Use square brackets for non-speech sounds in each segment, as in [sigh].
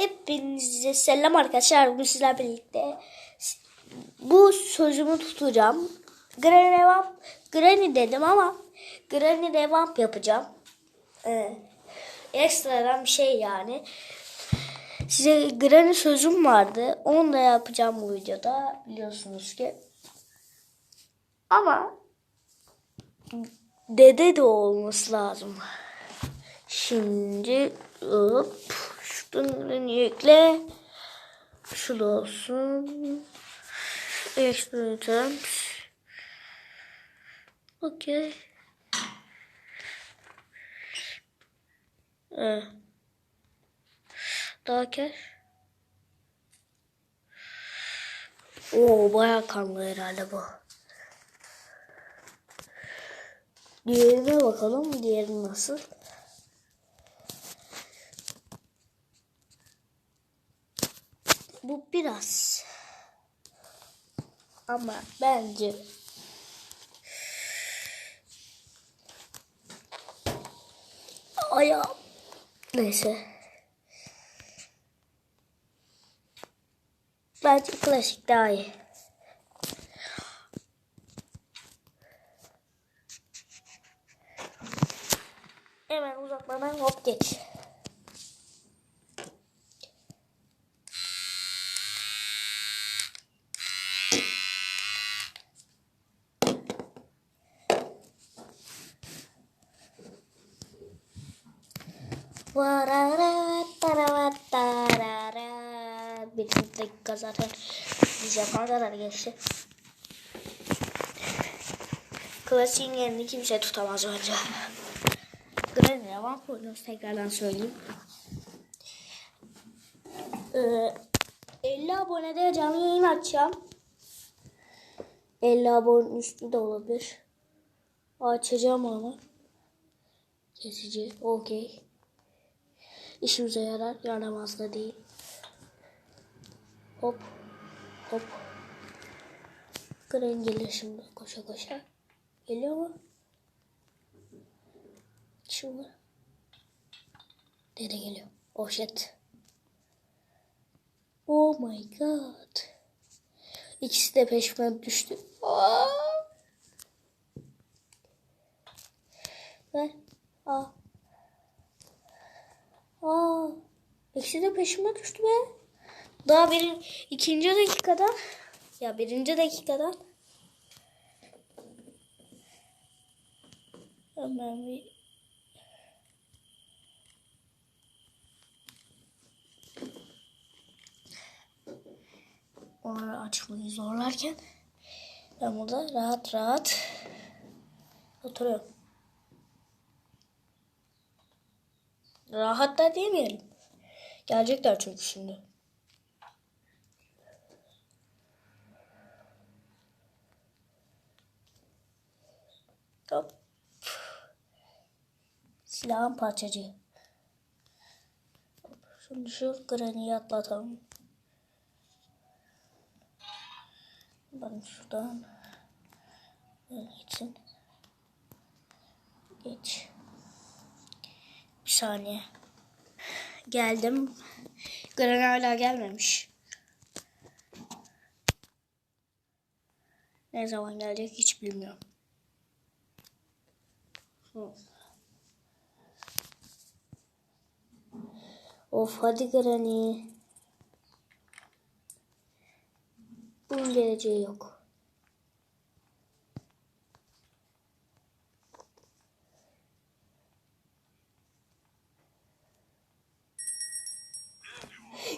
Hepinize selam arkadaşlar. Bugün sizlerle birlikte bu sözümü tutacağım. Granny revamp, Granny dedim ama Granny revamp yapacağım. Ee, ekstradan bir şey yani. Size Granny sözüm vardı. Onu da yapacağım bu videoda biliyorsunuz ki. Ama dede de olması lazım. Şimdi hop şuradan yükle. Şu da olsun. İtems. Okey. Evet. Daha kes. Oo bayağı kanlı herhalde bu. Diğerine bakalım. Diğeri nasıl? Bu biraz ama bence ayağım neyse bence klasik daha iyi. Hemen uzaklardan hop geç. Varara, tarara, tarara. Bir dakika zaten yapana kadar geçti. Klasiğin yerini kimse tutamaz bence. Granny devam oynuyoruz tekrardan söyleyeyim. Ee, 50 abonede canlı yayın açacağım. 50 abonenin üstü de olabilir. Açacağım onu. Kesici. Okey. İşimize yarar. Yaramaz da değil. Hop. Hop. Gren geliyor şimdi koşa koşa. Geliyor mu? Şurada. Dede geliyor. Oh shit. Oh my god. İkisi de peşime düştü. Aa! Ver. Aa. Aa. İkisi de peşime düştü be. Daha bir ikinci dakikada ya birinci dakikada hemen bir onları açmayı zorlarken ben burada rahat rahat oturuyorum. Rahat da demeyelim. Gelecekler çünkü şimdi. Hop. Silahın parçacığı. Şimdi şu graniyi atlatalım. Ben şuradan geçsin. Geç. Bir saniye. Geldim. Granny hala gelmemiş. Ne zaman gelecek hiç bilmiyorum. Of hadi Granny. Bunun geleceği yok.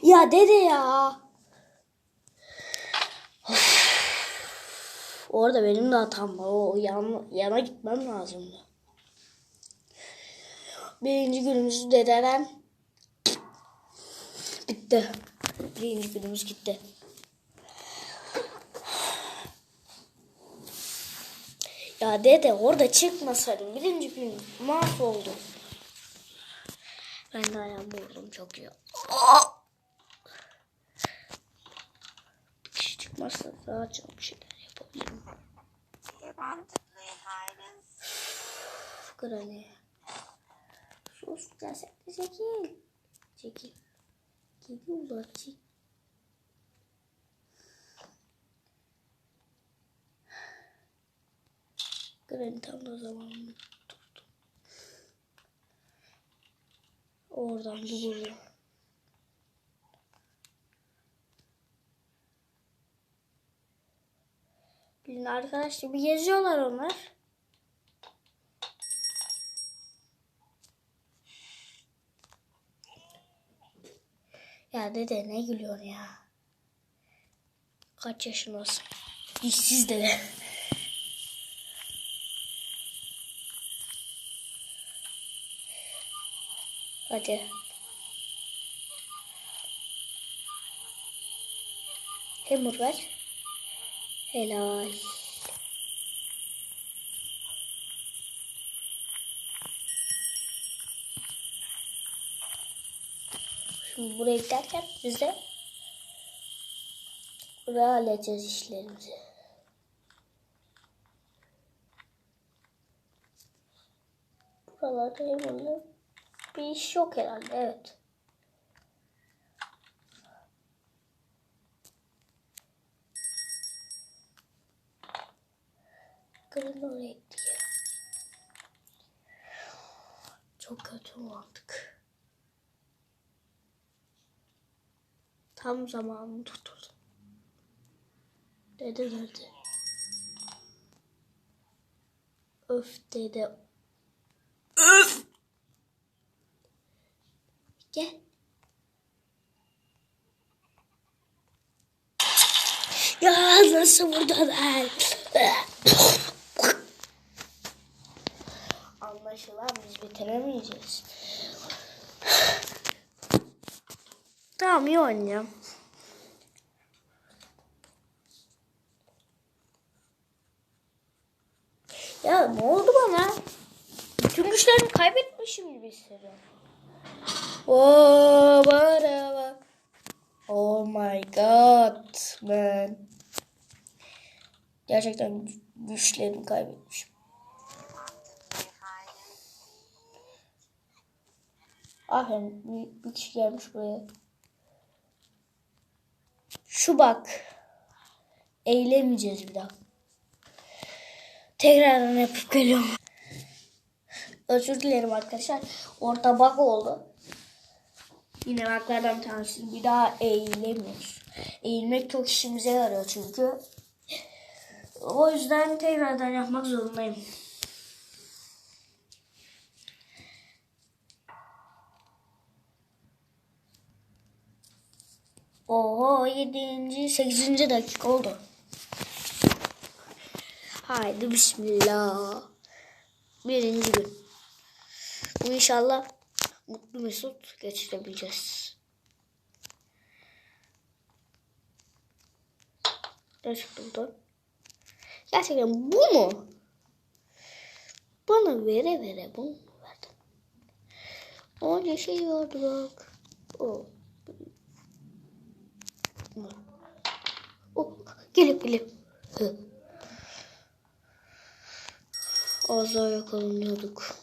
Ya dede ya. Of. Orada benim de hatam var. O yan, yana gitmem lazımdı. Birinci günümüz dededen bitti. Birinci günümüz gitti. Ya dede orada çıkmasaydım birinci gün mahvoldu. Ben de ayağımı vurdum çok iyi. Aa! Bir çıkmazsa daha çok bir şeyler yapabilirim. Granny. Sus gelsene çekil. Çekil. Geliyorlar ki. Granny tam da zamanını tuttu. Oradan bu buraya. Bilin arkadaşlar bir geziyorlar onlar. Ya dede ne gülüyorsun ya? Kaç yaşındasın? İşsiz dede. Hadi. Hamur ver. Helal. Şimdi buraya giderken biz de buraya halledeceğiz işlerimizi. Buralarda Hamur'la bir iş yok herhalde. Evet. Gitti ya. Çok kötü oldık. Tam zamanını tutuldu. Dede geldi. Öf dede. Öf! Gel. Ya nasıl buradalar? Anlaşılan biz bitiremeyeceğiz. [sighs] Tamam iyi oynayacağım. Ya ne oldu bana? Bütün güçlerimi kaybetmişim gibi hissediyorum. Bana bak. Oh my god man. Gerçekten güçlerimi kaybetmişim. Aferin bir, bir kişi gelmiş buraya. Şu bak. Eğilemeyeceğiz bir daha. Tekrardan yapıp geliyorum. Özür dilerim arkadaşlar. Orada bug oldu. Yine baklardan tanesi. Bir daha eğilemiyoruz. Eğilmek çok işimize yarıyor çünkü. O yüzden tekrardan yapmak zorundayım. Oho 7. 8. dakika oldu. Haydi bismillah. Birinci gün. Bu inşallah mutlu mesut geçirebileceğiz. Gerçekten bu. Gerçekten bu mu? Bana vere vere bu mu verdin? Onca şey vardı bak. Oh, gelip gelip. Hı. Az daha yakalanıyorduk.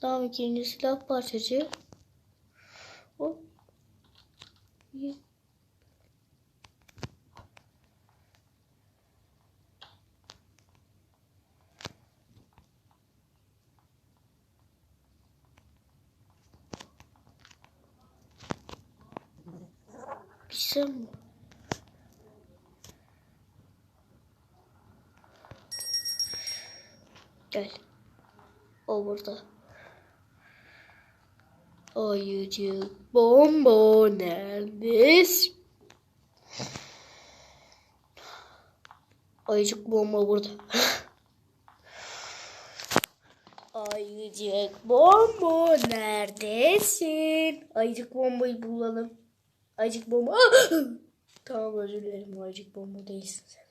Tamam ikinci silah parçacı. Hop. İyi. Mi? Gel. O burada. Ayıcık bombo neredesin? Ayıcık bomba burada. Ayıcık bombo neredesin? Ayıcık bombayı bulalım. Ayıcık bomba. [gasps] tamam özür dilerim. Ayıcık bomba değilsin sen.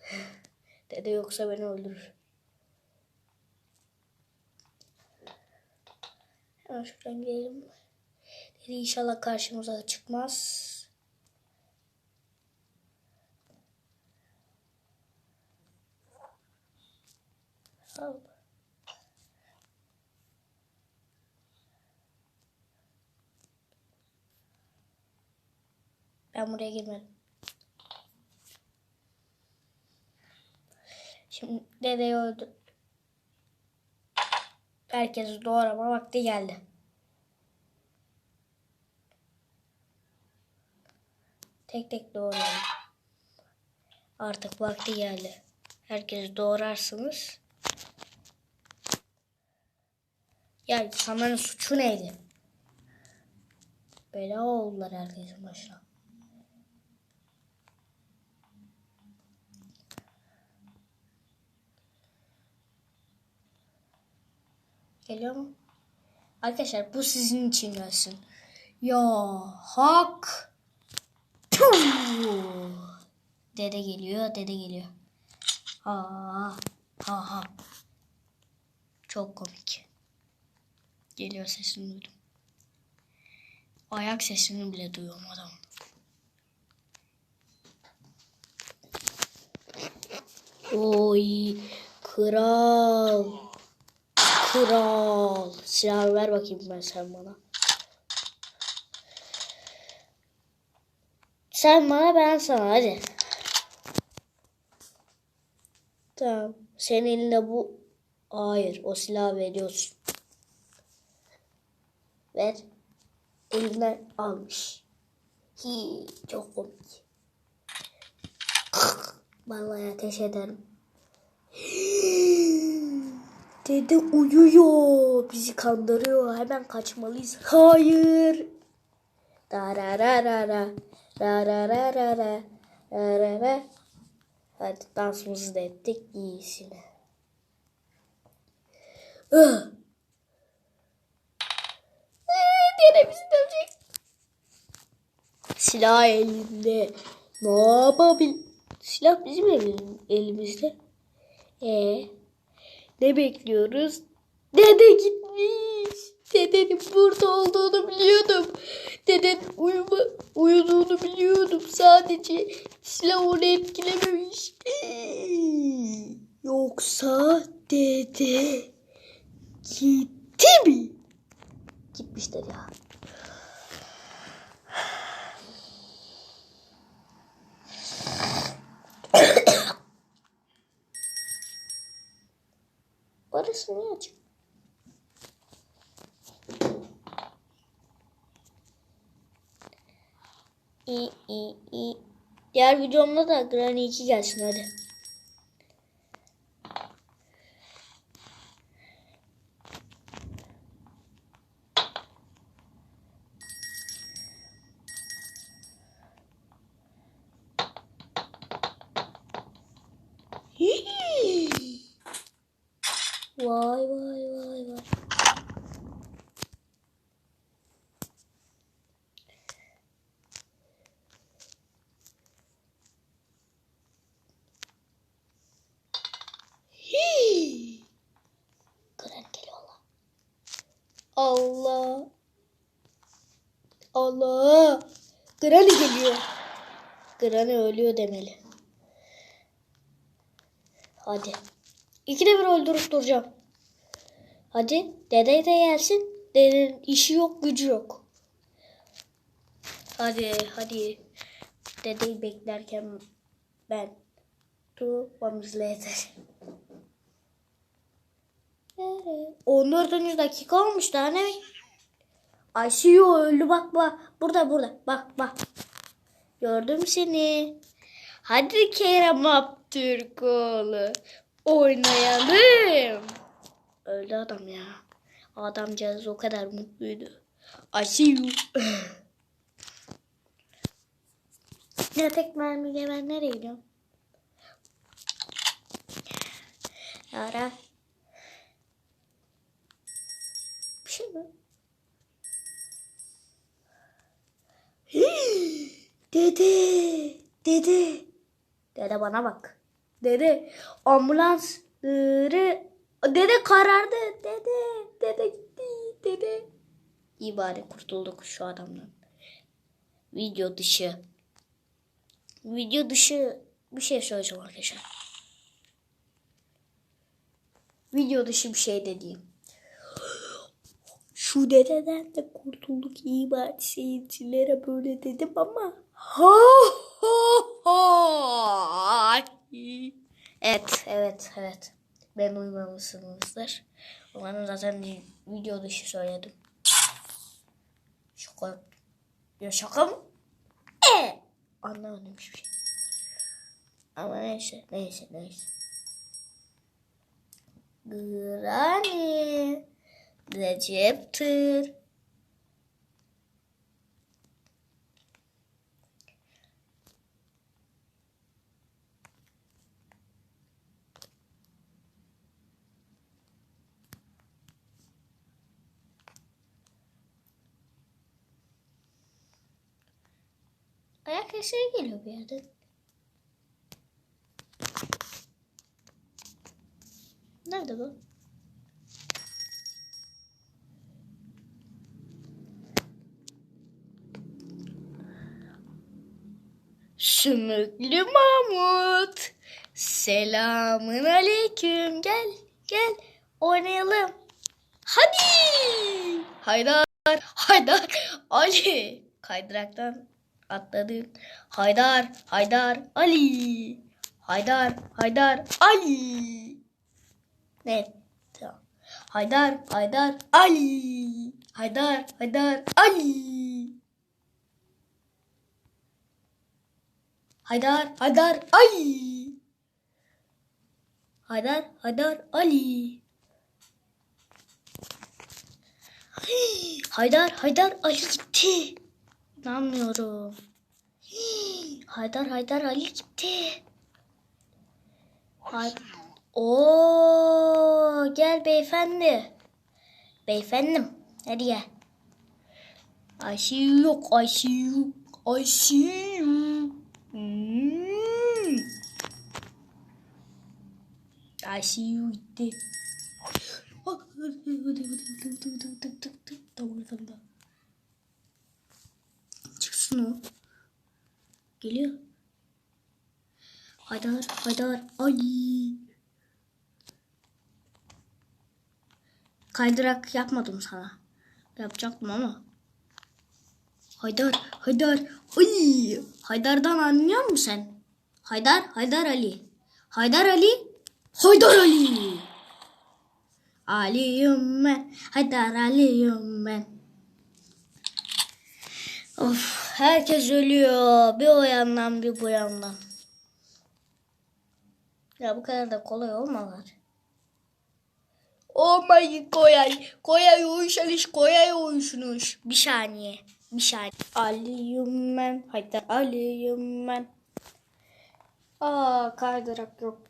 [laughs] Dede yoksa beni öldürür. Hemen şuradan gidelim. Dede inşallah karşımıza çıkmaz. Tamam. Ben buraya girmedim. Şimdi dedeyi öldü. Herkesi doğrama vakti geldi. Tek tek doğrayalım. Artık vakti geldi. Herkesi doğrarsınız. Ya insanların suçu neydi? Bela oldular herkesin başına. Geliyor mu? Arkadaşlar bu sizin için gelsin. Ya hak. Dede geliyor, dede geliyor. Ha ha ha. Çok komik. Geliyor sesini duydum. Ayak sesini bile duyuyorum adam. Oy kral. Kral. Silah ver bakayım ben sen bana. Sen bana ben sana hadi. Tamam. Senin elinde bu. Hayır o silahı veriyorsun. Ver. Elinden almış. Hi, çok komik. Vallahi ateş ederim. Dede uyuyor. Bizi kandırıyor. Hemen kaçmalıyız. Hayır. Darararara. Rarararara. Rarara. Hadi dansımızı da ettik. İyisine. Ah. Dede bizi dövecek. Silah elinde. Ne yapabil? Silah bizim elim- elimizde. Ee, ne bekliyoruz? Dede gitmiş. Dedenin burada olduğunu biliyordum. Dedenin uyuma, uyuduğunu biliyordum. Sadece silah onu etkilememiş. Yoksa dede gitti mi? Gitmiştir ya. Orası niye açık? İyi iyi. Diğer videomda da Granny 2 gelsin hadi. Granny geliyor. Granny ölüyor demeli. Hadi. İkide bir öldürüp duracağım. Hadi dede de gelsin. Dedenin işi yok gücü yok. Hadi hadi. Dedeyi beklerken ben bombs later. 14. dakika olmuş daha ne? Ay CEO öldü bak bak. Burada burada. Bak bak. Gördüm seni. Hadi Kerem Aktürkoğlu. Oynayalım. Öldü adam ya. Adamcağız o kadar mutluydu. See you. [laughs] ya tek mermiyle ben nereye gidiyorum? Ara. Dede. Dede. Dede bana bak. Dede ambulansları dede karardı. Dede. Dede gitti. Dede. İyi bari kurtulduk şu adamdan. Video dışı. Video dışı bir şey söyleyeceğim arkadaşlar. Video dışı bir şey dediğim. Şu dededen de kurtulduk iyi bari seyircilere böyle dedim ama. Ha ha ha. Evet evet evet. Ben uymamışsınızdır. Umarım zaten video dışı söyledim. Şaka. Ya şaka mı? E. Anlamadım hiçbir şey. Ama neyse neyse neyse. Granny. Recep'tir. Ayak sesleri geliyor bir yerden. Nerede bu? Sümüklü Mahmut. Selamın aleyküm. Gel gel oynayalım. Hadi. Haydar. Haydar. Ali. Kaydıraktan atladık. Haydar. Haydar. Ali. Haydar. Haydar. Ali. Ne? Haydar. Haydar. Ali. Haydar. Haydar. Ali. Haydar, Haydar, Ali. Haydar, Haydar, Ali. Haydar, Haydar, Ali gitti. İnanmıyorum. Hii, Haydar Haydar Ali gitti. Hay Oo gel beyefendi. Beyefendim hadi gel. Ayşe yok Ayşe yok Ayşe yok. Ayşe yok gitti. Tamam tamam o. Geliyor. Haydar, Haydar, Ali. Kaydırak yapmadım sana. Yapacaktım ama. Haydar, Haydar, Ali. Haydar'dan anlıyor musun sen? Haydar, Haydar Ali. Haydar Ali, Haydar Ali. Ali'yim ben, Haydar Ali'yim ben. Of, herkes ölüyor. Bir o yandan bir bu yandan. Ya bu kadar da kolay olmalar. Oh my koyay. Koyay uyuşanış, koyay uyuşunuş. Bir saniye. Bir saniye. Aliyim ben. Haydar Aliyim ben. Aa kaydırak yok.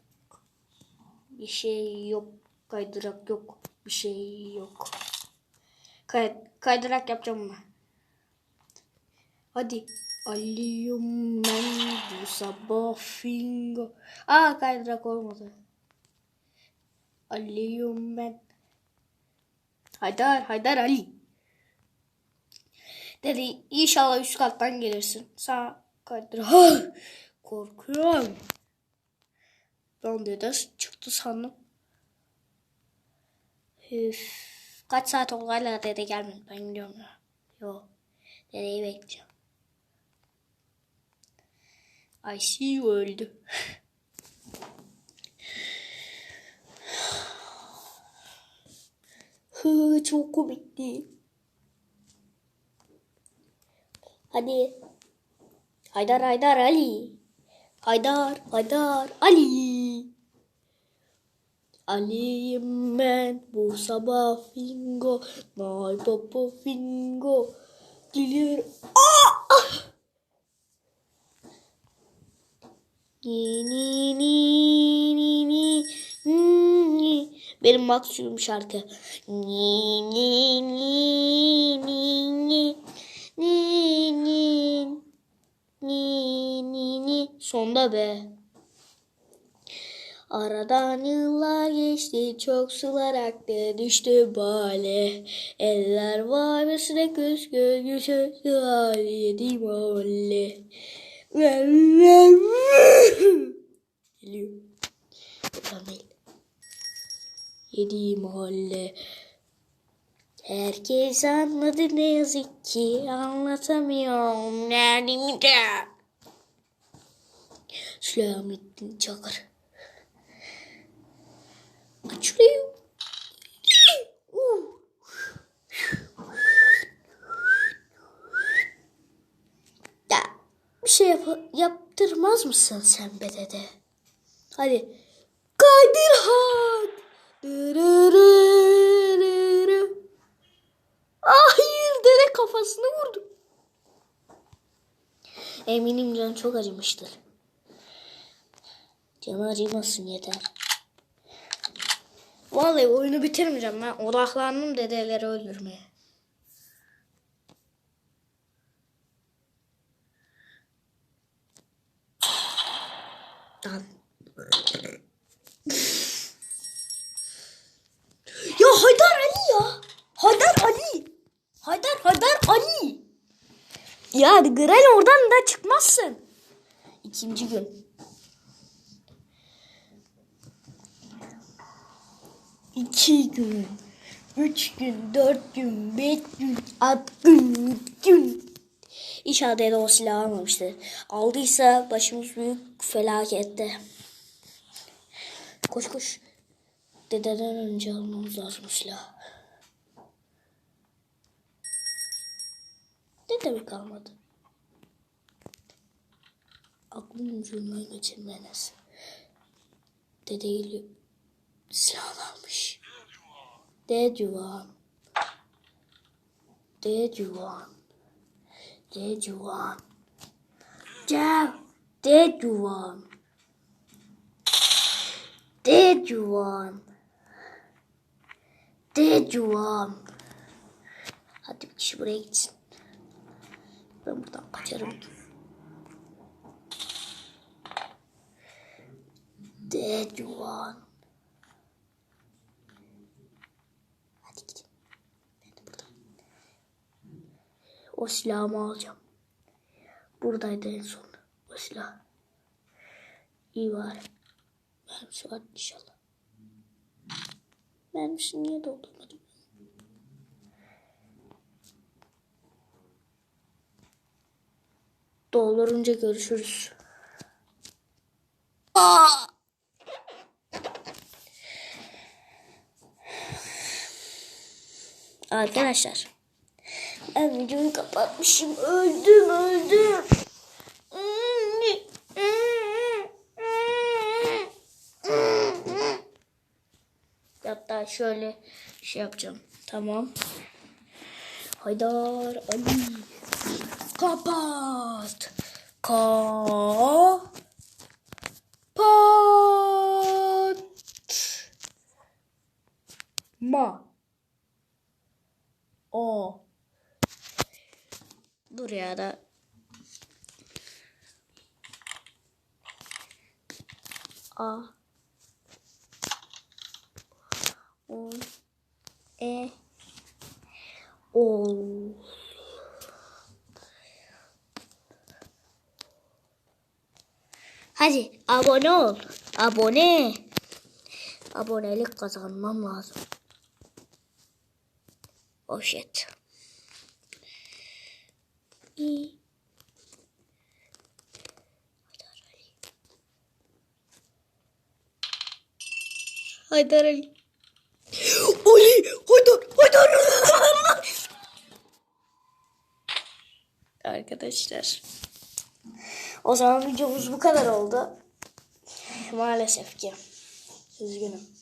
Bir şey yok. Kaydırak yok. Bir şey yok. Kay kaydırak yapacağım ben. Hadi. Aliyim ben bu sabah fingo. Aa kaydırak olmadı. Aliyim ben. Haydar, Haydar Ali. Dedi inşallah üst kattan gelirsin. Sağ kaydır. Ha! [gasps] Korkuyorum. Ben de çıktı sandım. Üf. Kaç saat oldu hala dede gelmedi. Ben gidiyorum ya. Yo. Dedeyi bekleyeceğim. Ay see öldü. Hı, çok komikti. Hadi. Haydar Haydar Ali. Haydar Haydar Ali. Ali'yim ben bu sabah fingo. Nay popo fingo. Gelir. Aa! Benim maksimum şarkı. Ni ni ni ni ni ni ni ni ni ni Sonda be. Aradan yıllar geçti, çok sular aktı, düştü bale. Eller var ve sürekli göz göz göz göz Geliyor. Buradan değil. Yedi mahalle. Herkes anladı ne yazık ki anlatamıyorum derdimi de. Selamettin Çakır. Açılıyor. Uh. Ya bir şey yap yaptırmaz mısın sen be dede? Hadi. Dırırırırı. Hayır dede kafasını vurdu. Eminim can çok acımıştır. Canı acımasın yeter. Vallahi oyunu bitirmeyeceğim ben. Odaklandım dedeleri öldürmeye. Lan. ya Haydar Ali ya. Haydar Ali. Haydar Haydar Ali. Ya Gren oradan da çıkmazsın. İkinci gün. İki gün. Üç gün, dört gün, beş gün, altı gün, yedi gün. İnşallah dede o silahı almamıştır. Aldıysa başımız büyük felakette. Koş koş. Dededen önce almamız lazım silahı. Ne demek almadı? Aklım ucundan geçirmeniz. Dede geliyor. Silah almış. Dejuan. Dejuan. Dejuan. Dev. Dejuan. Dejuan. Dejuan. Hadi bir kişi buraya gitsin. Ben buradan kaçarım. Dejuan. Hadi gidin. Ben de buradan. O silahımı alacağım. Buradaydı en son. O silah. İyi var. Mermisi var inşallah. Mermisi niye doldurmadım? Doldurunca görüşürüz. Arkadaşlar. Ben videoyu kapatmışım. Öldüm öldüm. Hatta şöyle şey yapacağım. Tamam. Haydar Ali. Kapat. Ka. Pat. Ma. O. Dur ya da. A. O. E. O. Hadi abone ol. Abone. Abonelik kazanmam lazım. Oh shit. İyi. Haydar Ali. Ali! Haydar! Haydar! Arkadaşlar. O zaman videomuz bu kadar oldu. Maalesef ki. Üzgünüm.